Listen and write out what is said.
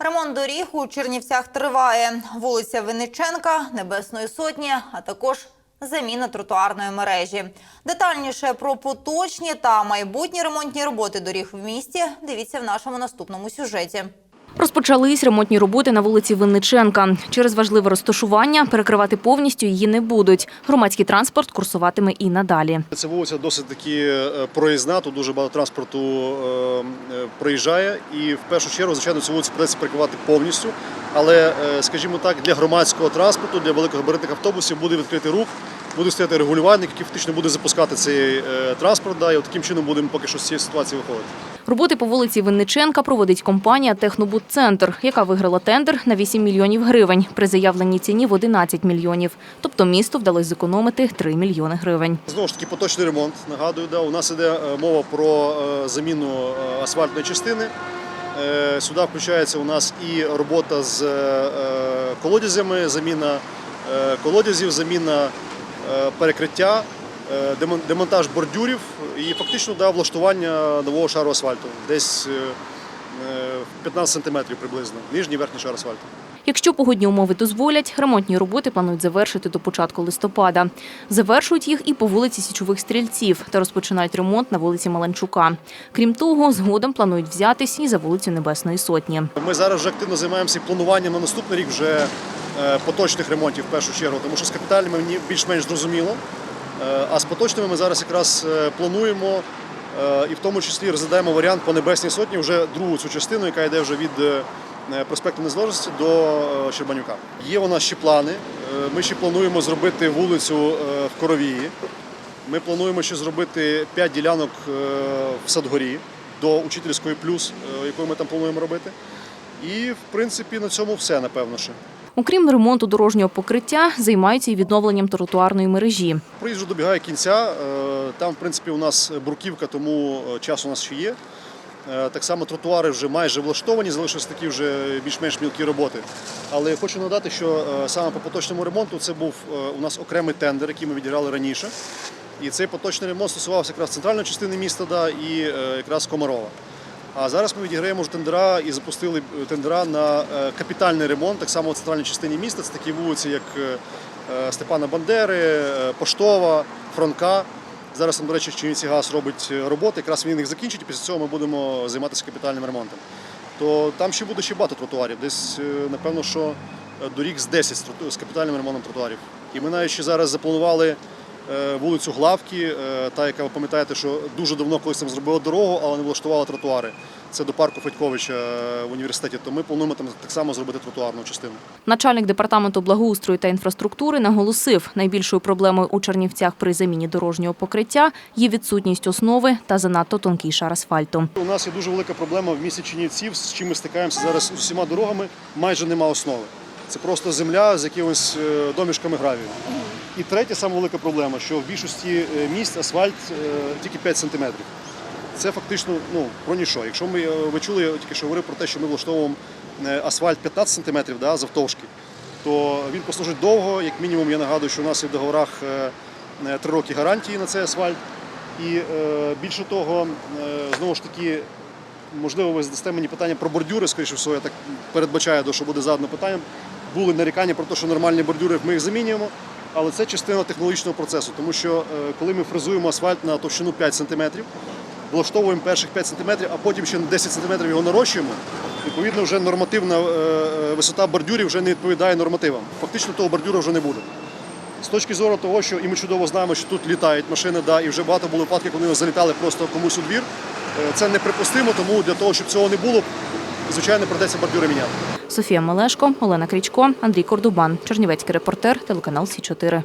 Ремонт доріг у Чернівцях триває. Вулиця Винниченка, Небесної Сотні, а також заміна тротуарної мережі. Детальніше про поточні та майбутні ремонтні роботи доріг в місті дивіться в нашому наступному сюжеті. Розпочались ремонтні роботи на вулиці Винниченка. Через важливе розташування перекривати повністю її не будуть. Громадський транспорт курсуватиме і надалі. Ця вулиця досить таки е, проїзна, тут дуже багато транспорту е, проїжджає. І в першу чергу, звичайно, цю вулицю придеться перекривати повністю. Але, е, скажімо так, для громадського транспорту, для великогабаритних автобусів буде відкритий рух, буде стояти регулювальник, який фактично буде запускати цей е, транспорт. Да, і от таким чином будемо поки що з цієї ситуації виходити. Роботи по вулиці Винниченка проводить компанія Технобудцентр, яка виграла тендер на 8 мільйонів гривень при заявленій ціні в 11 мільйонів. Тобто місту вдалося зекономити 3 мільйони гривень. Знову ж таки, поточний ремонт. Нагадую, да, у нас іде е, мова про е, заміну асфальтної частини. Сюди включається у нас і робота з колодязями, заміна колодязів, заміна перекриття, е, демонтаж бордюрів і фактично да, влаштування нового шару асфальту. Десь е, е, 15 сантиметрів приблизно, нижній верхній шар асфальту. Якщо погодні умови дозволять, ремонтні роботи планують завершити до початку листопада. Завершують їх і по вулиці Січових стрільців та розпочинають ремонт на вулиці Маланчука. Крім того, згодом планують взятись і за вулицю Небесної Сотні. Ми зараз вже активно займаємося плануванням на наступний рік вже е, поточних ремонтів в першу чергу, тому що з капітальними мені більш-менш зрозуміло. Е, А з поточними ми зараз якраз е, плануємо е, і в тому числі розглядаємо варіант по Небесній сотні, вже другу цю частину, яка йде вже від е, проспекту Незалежності до е, Щербанюка. Є у нас ще плани. Е, Ми ще плануємо зробити вулицю е, в Коровії. Ми плануємо ще зробити 5 ділянок е, в Садгорі до учительської плюс, е, яку ми там плануємо робити. І в принципі на цьому все, напевно. ще. Окрім ремонту дорожнього покриття, займаються і відновленням тротуарної мережі. Проїзд вже добігає кінця. е, Там, в принципі, у нас бруківка, тому е, час у нас ще є. Е, Так само тротуари вже майже влаштовані, залишились такі вже більш-менш мілкі роботи. Але хочу нагадати, що саме по поточному ремонту це був у нас окремий тендер, який ми відіграли раніше. І цей поточний ремонт стосувався якраз центральної частини міста да, і якраз Комарова. А зараз ми відіграємо вже тендера і запустили е, тендера на е, капітальний ремонт, так само в центральній частині міста. Це такі вулиці, як е, Степана Бандери, Поштова, Франка. Зараз, там, до речі, Чернівці газ робить роботи, якраз він їх закінчить, і після цього ми будемо займатися капітальним ремонтом. То там ще буде ще багато тротуарів. Десь, напевно, що доріг з 10 з капітальним ремонтом тротуарів. І ми навіть ще зараз запланували вулицю Главки, е, та, яка ви пам'ятаєте, що дуже давно колись там зробила дорогу, але не влаштувала тротуари. Це до парку Федьковича е, в університеті. То ми плануємо там так само зробити тротуарну частину. Начальник департаменту благоустрою та інфраструктури наголосив, найбільшою проблемою у Чернівцях при заміні дорожнього покриття є відсутність основи та занадто тонкий шар асфальту. У нас є дуже велика проблема в місті Чернівців, з чим ми стикаємося зараз з усіма дорогами. Майже нема основи. Це просто земля з якимись е, домішками гравію. І третя саме велика проблема, що в більшості е, місць асфальт е, тільки 5 сантиметрів. Це фактично ну, про ніщо. Якщо ми ви чули, я тільки що говорив про те, що ми влаштовуємо асфальт 15 сантиметрів да, завтовшки, то він послужить довго. Як мінімум, я нагадую, що у нас є в договорах три роки гарантії на цей асфальт. І більше того, знову ж таки, можливо, ви задасте мені питання про бордюри, скоріше всього, я так передбачаю, що буде задано питання. Були нарікання про те, що нормальні бордюри ми їх замінюємо, але це частина технологічного процесу, тому що е, коли ми фрезуємо асфальт на товщину 5 см, влаштовуємо перших 5 см, а потім ще на 10 см його нарощуємо, відповідно, вже нормативна е, е, висота бордюрів вже не відповідає нормативам. Фактично того бордюра вже не буде. З точки зору того, що і ми чудово знаємо, що тут літають машини, да, і вже багато було випадків, коли вони залітали просто комусь у двір. Це неприпустимо, тому для того, щоб цього не було, звичайно, придеться бордюри міняти. Софія Малешко, Олена Крічко, Андрій Кордубан, Чернівецький репортер, телеканал Сі 4